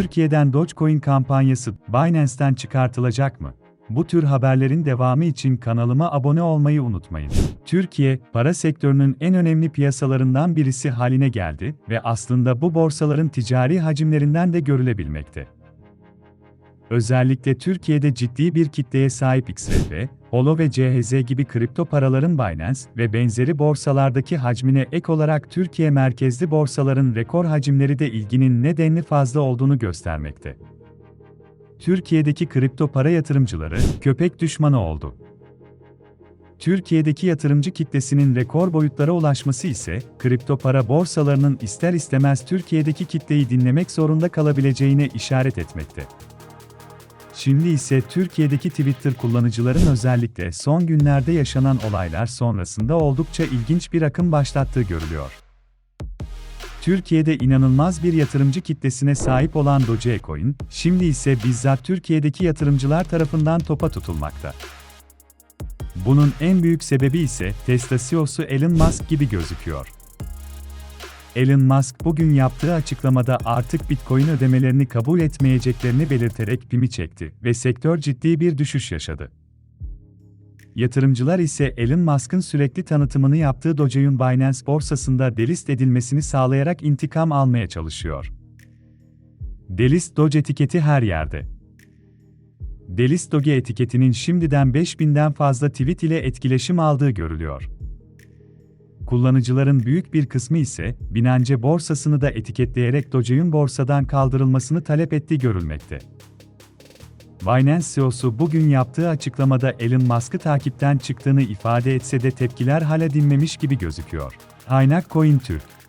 Türkiye'den Dogecoin kampanyası Binance'ten çıkartılacak mı? Bu tür haberlerin devamı için kanalıma abone olmayı unutmayın. Türkiye, para sektörünün en önemli piyasalarından birisi haline geldi ve aslında bu borsaların ticari hacimlerinden de görülebilmekte. Özellikle Türkiye'de ciddi bir kitleye sahip XRP, Holo ve CHZ gibi kripto paraların Binance ve benzeri borsalardaki hacmine ek olarak Türkiye merkezli borsaların rekor hacimleri de ilginin nedenli fazla olduğunu göstermekte. Türkiye'deki kripto para yatırımcıları köpek düşmanı oldu. Türkiye'deki yatırımcı kitlesinin rekor boyutlara ulaşması ise kripto para borsalarının ister istemez Türkiye'deki kitleyi dinlemek zorunda kalabileceğine işaret etmekte. Şimdi ise Türkiye'deki Twitter kullanıcıların özellikle son günlerde yaşanan olaylar sonrasında oldukça ilginç bir akım başlattığı görülüyor. Türkiye'de inanılmaz bir yatırımcı kitlesine sahip olan Dogecoin, şimdi ise bizzat Türkiye'deki yatırımcılar tarafından topa tutulmakta. Bunun en büyük sebebi ise Tesla CEO'su Elon Musk gibi gözüküyor. Elon Musk bugün yaptığı açıklamada artık Bitcoin ödemelerini kabul etmeyeceklerini belirterek pimi çekti ve sektör ciddi bir düşüş yaşadı. Yatırımcılar ise Elon Musk'ın sürekli tanıtımını yaptığı Dogecoin Binance borsasında delist edilmesini sağlayarak intikam almaya çalışıyor. Delist Doge etiketi her yerde. Delist Doge etiketinin şimdiden 5000'den fazla tweet ile etkileşim aldığı görülüyor. Kullanıcıların büyük bir kısmı ise Binance borsasını da etiketleyerek Dogecoin borsadan kaldırılmasını talep ettiği görülmekte. Binance CEO'su bugün yaptığı açıklamada Elon Musk'ı takipten çıktığını ifade etse de tepkiler hala dinmemiş gibi gözüküyor. Kaynak Coin Türk